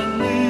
and.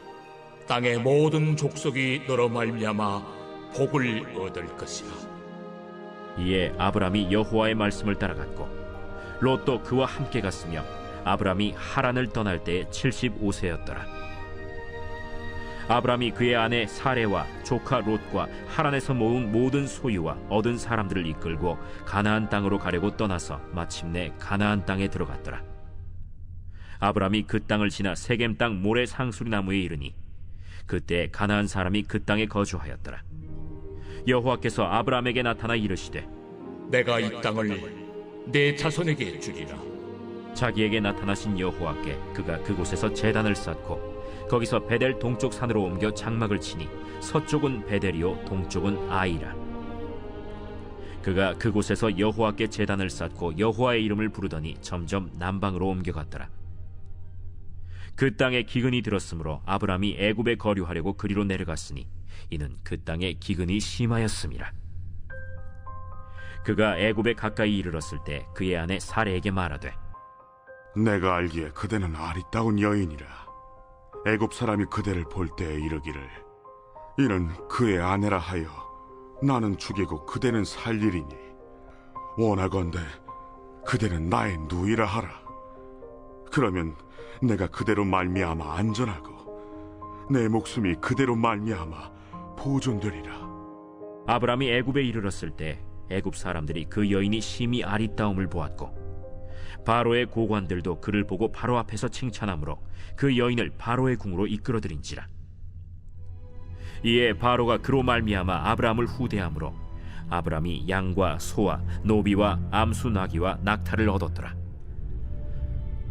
땅의 모든 족속이 너로 말미암아 복을 얻을 것이라. 이에 아브라함이 여호와의 말씀을 따라갔고 롯도 그와 함께 갔으며 아브라함이 하란을 떠날 때에 75세였더라 아브라함이 그의 아내 사레와 조카 롯과 하란에서 모은 모든 소유와 얻은 사람들을 이끌고 가나안 땅으로 가려고 떠나서 마침내 가나안 땅에 들어갔더라 아브라함이 그 땅을 지나 세겜 땅 모래 상수리 나무에 이르니 그때 가나안 사람이 그 땅에 거주하였더라. 여호와께서 아브라함에게 나타나 이르시되 내가 이 땅을 내 자손에게 주리라. 자기에게 나타나신 여호와께 그가 그곳에서 제단을 쌓고 거기서 베델 동쪽 산으로 옮겨 장막을 치니 서쪽은 베델이요 동쪽은 아이라. 그가 그곳에서 여호와께 제단을 쌓고 여호와의 이름을 부르더니 점점 남방으로 옮겨갔더라 그 땅에 기근이 들었으므로 아브라함이 애굽에 거류하려고 그리로 내려갔으니 이는 그 땅에 기근이 심하였음이라. 그가 애굽에 가까이 이르렀을 때 그의 아내 사레에게 말하되 내가 알기에 그대는 아리따운 여인이라. 애굽 사람이 그대를 볼 때에 이르기를 이는 그의 아내라 하여 나는 죽이고 그대는 살리리니 원하건대 그대는 나의 누이라 하라. 그러면 내가 그대로 말미암아 안전하고 내 목숨이 그대로 말미암아 보존되리라. 아브라함이 애굽에 이르렀을 때 애굽 사람들이 그 여인이 심히 아리따움을 보았고 바로의 고관들도 그를 보고 바로 앞에서 칭찬하므로 그 여인을 바로의 궁으로 이끌어들인지라. 이에 바로가 그로 말미암아 아브라함을 후대함으로 아브라함이 양과 소와 노비와 암수 나귀와 낙타를 얻었더라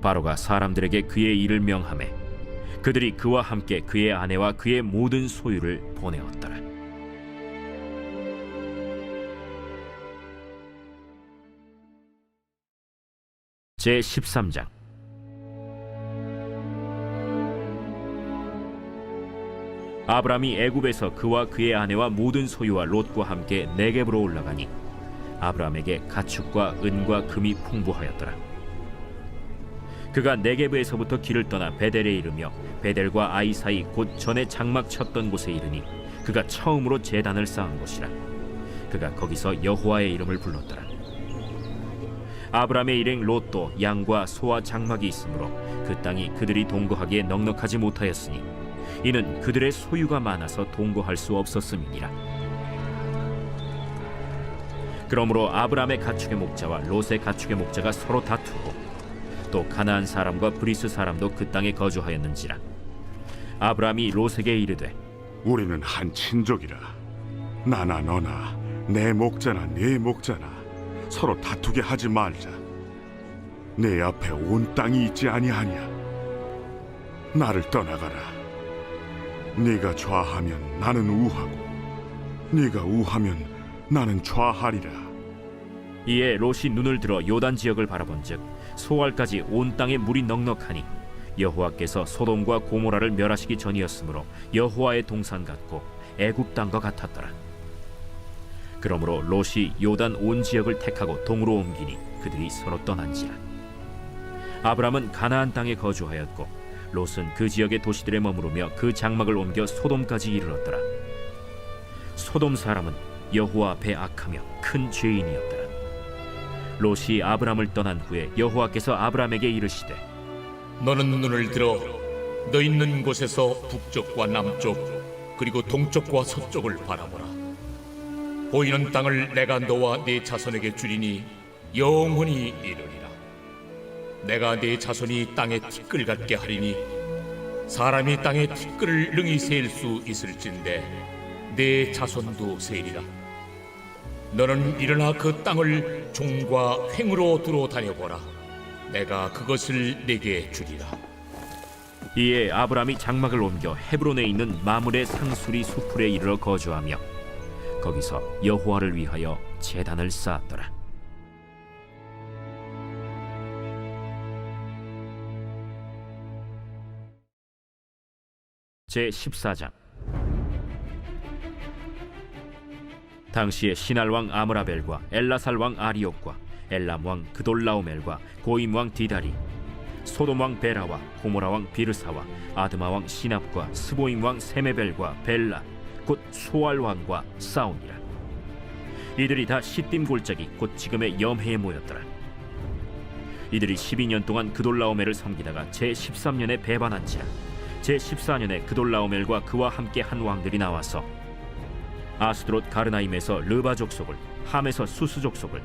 바로가 사람들에게 그의 일을 명하매 그들이 그와 함께 그의 아내와 그의 모든 소유를 보내었더라. 제 13장 아브람이 애굽에서 그와 그의 아내와 모든 소유와 롯과 함께 네겝으로 올라가니 아브람에게 가축과 은과 금이 풍부하였더라. 그가 네게브에서부터 길을 떠나 베델에 이르며 베델과 아이 사이 곧 전에 장막 쳤던 곳에 이르니 그가 처음으로 제단을 쌓은 곳이라. 그가 거기서 여호와의 이름을 불렀더라. 아브라함의 일행 롯도 양과 소와 장막이 있으므로 그 땅이 그들이 동거하기에 넉넉하지 못하였으니 이는 그들의 소유가 많아서 동거할 수 없었음이니라. 그러므로 아브라함의 가축의 목자와 롯의 가축의 목자가 서로 다투고 또 가나안 사람과 브리스 사람도 그 땅에 거주하였는지라. 아브라함이 롯에게 이르되 우리는 한 친족이라. 나나 너나 내 목자나 네 목자나 서로 다투게 하지 말자. 내 앞에 온 땅이 있지 아니하냐? 나를 떠나가라. 네가 좌하면 나는 우하고 네가 우하면 나는 좌하리라 이에 롯이 눈을 들어 요단 지역을 바라본즉 소알까지 온 땅에 물이 넉넉하니 여호와께서 소돔과 고모라를 멸하시기 전이었으므로 여호와의 동산 같고 애굽 땅과 같았더라. 그러므로 롯이 요단 온 지역을 택하고 동으로 옮기니 그들이 서로 떠난지라. 아브람은 가나안 땅에 거주하였고 롯은 그 지역의 도시들에 머무르며 그 장막을 옮겨 소돔까지 이르렀더라. 소돔 사람은 여호와 앞에 악하며 큰 죄인이었더라. 롯이 아브람을 떠난 후에 여호와께서 아브람에게 이르시되 너는 눈을 들어 너 있는 곳에서 북쪽과 남쪽 그리고 동쪽과 서쪽을 바라보라. 보이는 땅을 내가 너와 네 자손에게 주리니 영원히 이르리라. 내가 네 자손이 땅에 티끌 같게 하리니 사람이 땅에 티끌을 능히 셀수 있을진데 네 자손도 세리라. 너는 일어나 그 땅을 종과 횡으로 두루 다녀보라. 내가 그것을 내게 주리라. 이에 아브람이 장막을 옮겨 헤브론에 있는 마물의 상수리 수풀에 이르러 거주하며 거기서 여호와를 위하여 제단을 쌓았더라. 제 14장 당시에 신할 왕 아므라벨과 엘라살 왕 아리옥과 엘람 왕 그돌라오멜과 고임 왕 디다리 소돔 왕 베라와 고모라 왕 비르사와 아드마 왕 시납과 스보임 왕 세메벨과 벨라 곧 소알 왕과 싸우니라. 이들이 다 시딤 골짜기 곧 지금의 염해에 모였더라. 이들이 12년 동안 그돌라오멜을 섬기다가 제 13년에 배반한지라. 제 14년에 그돌라오멜과 그와 함께 한 왕들이 나와서 아스드롯 가르나임에서 르바 족속을 함에서 수스 족속을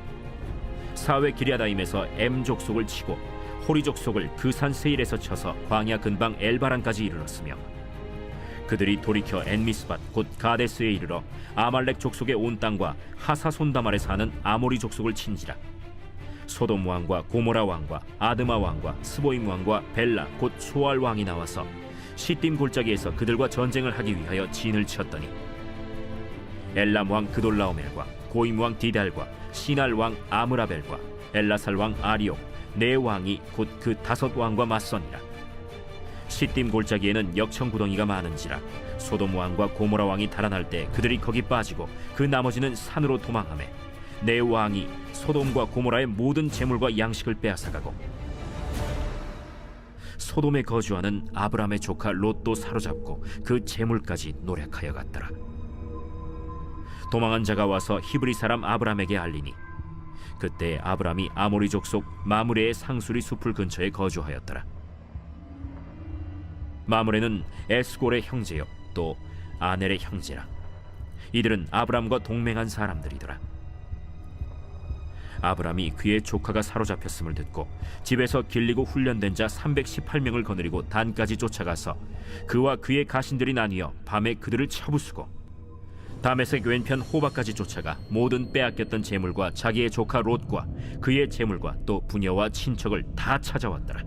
사회 기리아다임에서 엠 족속을 치고 호리 족속을 그산 세일에서 쳐서 광야 근방 엘바란까지 이르렀으며 그들이 돌이켜 엔미스밭 곧 가데스에 이르러 아말렉 족속의 온 땅과 하사손다말에 사는 아모리 족속을 친지라. 소돔 왕과 고모라 왕과 아드마 왕과 스보임 왕과 벨라 곧 소알 왕이 나와서 시딤 골짜기에서 그들과 전쟁을 하기 위하여 진을 쳤더니 엘람 왕 그돌라오멜과 고임 왕 디달과 시날 왕 아므라벨과 엘라살 왕 아리옥 네 왕이 곧 그 다섯 왕과 맞서니라 시딤 골짜기에는 역청 구덩이가 많은지라 소돔 왕과 고모라 왕이 달아날 때 그들이 거기 빠지고 그 나머지는 산으로 도망하매 네 왕이 소돔과 고모라의 모든 재물과 양식을 빼앗아가고 소돔에 거주하는 아브람의 조카 롯도 사로잡고 그 재물까지 노력하여 갔더라. 도망한 자가 와서 히브리 사람 아브람에게 알리니 그때 아브람이 아모리 족 속 마므레의 상수리 숲을 근처에 거주하였더라. 마므레는 에스골의 형제요 또 아넬의 형제라. 이들은 아브람과 동맹한 사람들이더라. 아브람이 그의 조카가 사로잡혔음을 듣고 집에서 길리고 훈련된 자 318명을 거느리고 단까지 쫓아가서 그와 그의 가신들이 나뉘어 밤에 그들을 쳐부수고 다메섹 왼편 호박까지 쫓아가 모든 빼앗겼던 재물과 자기의 조카 롯과 그의 재물과 또 부녀와 친척을 다 찾아왔더라.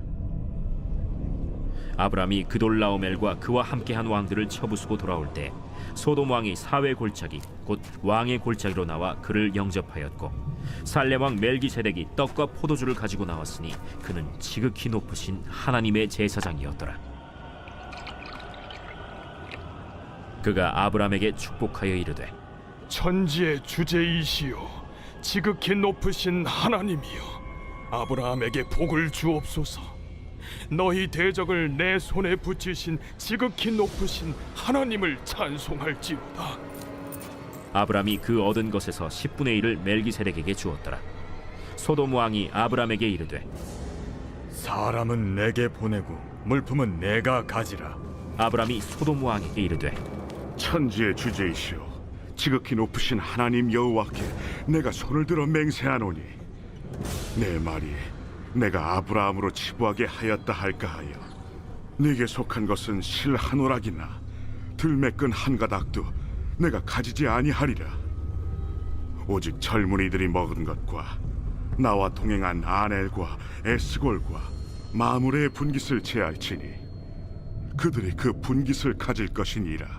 아브람이 그돌라오멜과 그와 함께한 왕들을 쳐부수고 돌아올 때 소돔 왕이 사회 골짜기 곧 왕의 골짜기로 나와 그를 영접하였고 살렘 왕 멜기세덱이 떡과 포도주를 가지고 나왔으니 그는 지극히 높으신 하나님의 제사장이었더라. 그가 아브람에게 축복하여 이르되 천지의 주제이시요 지극히 높으신 하나님이여 아브라함에게 복을 주옵소서 너희 대적을 내 손에 붙이신 지극히 높으신 하나님을 찬송할지어다. 아브람이 그 얻은 것에서 10분의 1을 멜기세덱에게 주었더라. 소돔 왕이 아브람에게 이르되 사람은 내게 보내고 물품은 내가 가지라. 아브람이 소돔 왕에게 이르되 천지의 주제이시오. 지극히 높으신 하나님 여호와께 내가 손을 들어 맹세하노니 내 말이 내가 아브라함으로 치부하게 하였다 할까 하여 네게 속한 것은 실 한 오락이나 들매끈 한 가닥도 내가 가지지 아니하리라. 오직 젊은이들이 먹은 것과 나와 동행한 아넬과 에스골과 마무레의 분깃을 제할지니 그들이 그 분깃을 가질 것이니라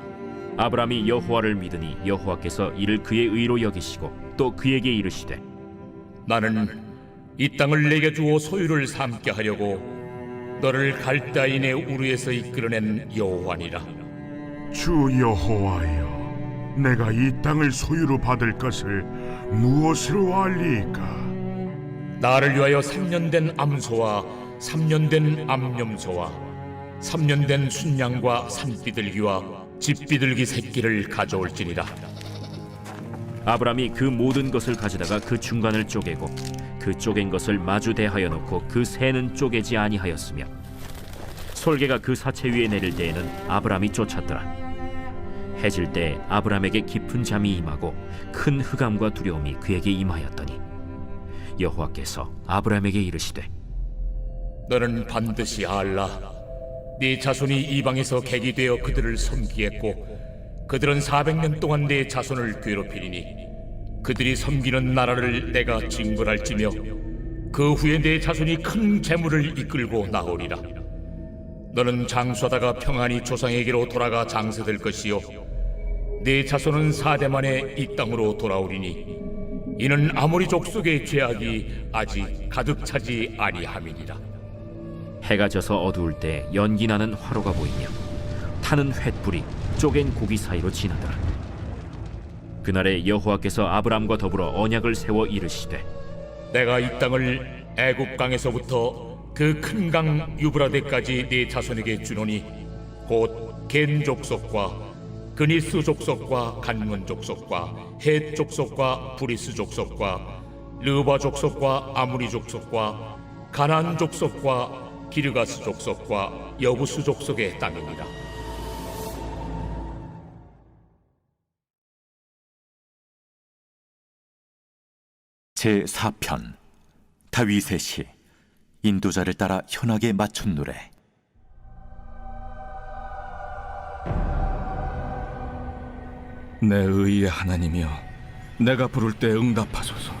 아브람이 여호와를 믿으니 여호와께서 이를 그의 의로 여기시고 또 그에게 이르시되 나는 이 땅을 내게 주어 소유를 삼게 하려고 너를 갈대인의 우르에서 이끌어낸 여호와니라. 주 여호와여 내가 이 땅을 소유로 받을 것을 무엇으로 알리이까? 나를 위하여 3년 된 암소와 3년 된 암염소와 3년 된 순양과 산비둘기와 집비둘기 새끼를 가져올지니라. 아브람이 그 모든 것을 가져다가 그 중간을 쪼개고 그 쪼갠 것을 마주 대하여 놓고 그 새는 쪼개지 아니하였으며 솔개가 그 사체 위에 내릴 때에는 아브람이 쫓았더라. 해질 때 아브람에게 깊은 잠이 임하고 큰 흑암과 두려움이 그에게 임하였더니 여호와께서 아브람에게 이르시되 너는 반드시 알라 네 자손이 이방에서 객이 되어 그들을 섬기겠고 그들은 400년 동안 내 자손을 괴롭히리니 그들이 섬기는 나라를 내가 징벌할지며 그 후에 내 자손이 큰 재물을 이끌고 나오리라. 너는 장수하다가 평안히 조상에게로 돌아가 장세될 것이요. 내 자손은 사대 만에 이 땅으로 돌아오리니 이는 아모리 족속의 죄악이 아직 가득 차지 아니함이니라 해가 져서 어두울 때 연기 나는 화로가 보이며 타는 횃불이 쪼갠 고기 사이로 지나더라. 그날에 여호와께서 아브람과 더불어 언약을 세워 이르시되 내가 이 땅을 애굽 강에서부터 그 큰 강 유브라데까지 네 자손에게 주노니 곧 겐 족속과 그니스 족속과 간문 족속과 헷 족속과 브리스 족속과 르바 족속과 아무리 족속과 가난 족속과 기르가스 족속과 여부스 족속의 땅이니라 제 4편 다윗의 시 인도자를 따라 현악에 맞춘 노래 내 의의 하나님이여, 내가 부를 때 응답하소서.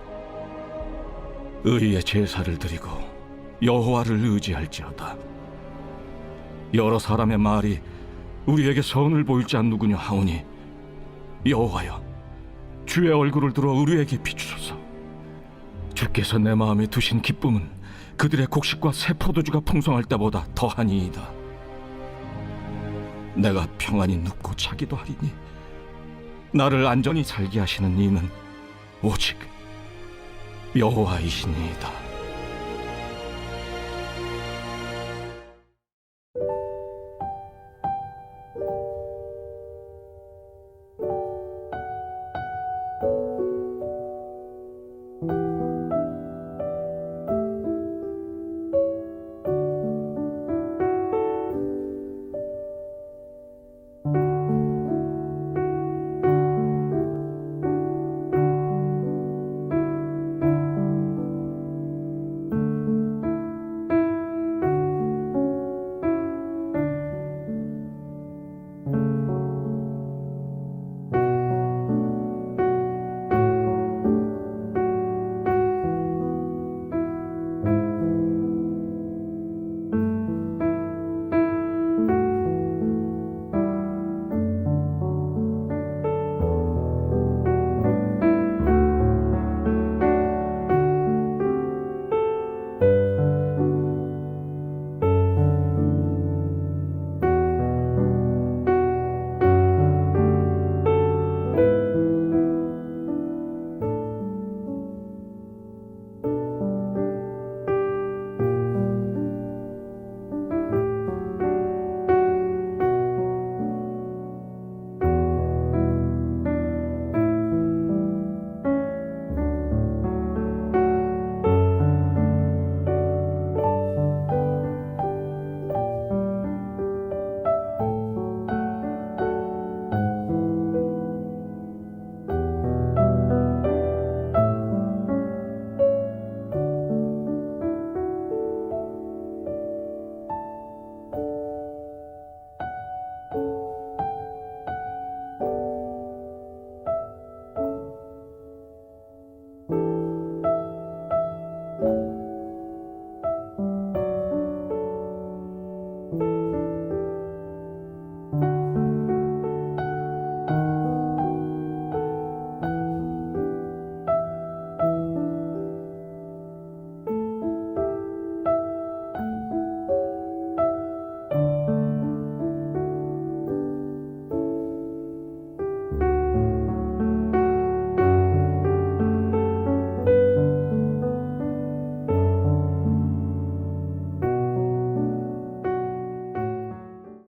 의의 제사를 드리고 여호와를 의지할지어다. 여러 사람의 말이 우리에게 선을 보일 자 누구냐 하오니 여호와여 주의 얼굴을 들어 우리에게 비추소서. 주께서 내 마음에 두신 기쁨은 그들의 곡식과 새 포도주가 풍성할 때보다 더하니이다. 내가 평안히 눕고 자기도 하리니 나를 안전히 살게 하시는 이는 오직 여호와이시니이다.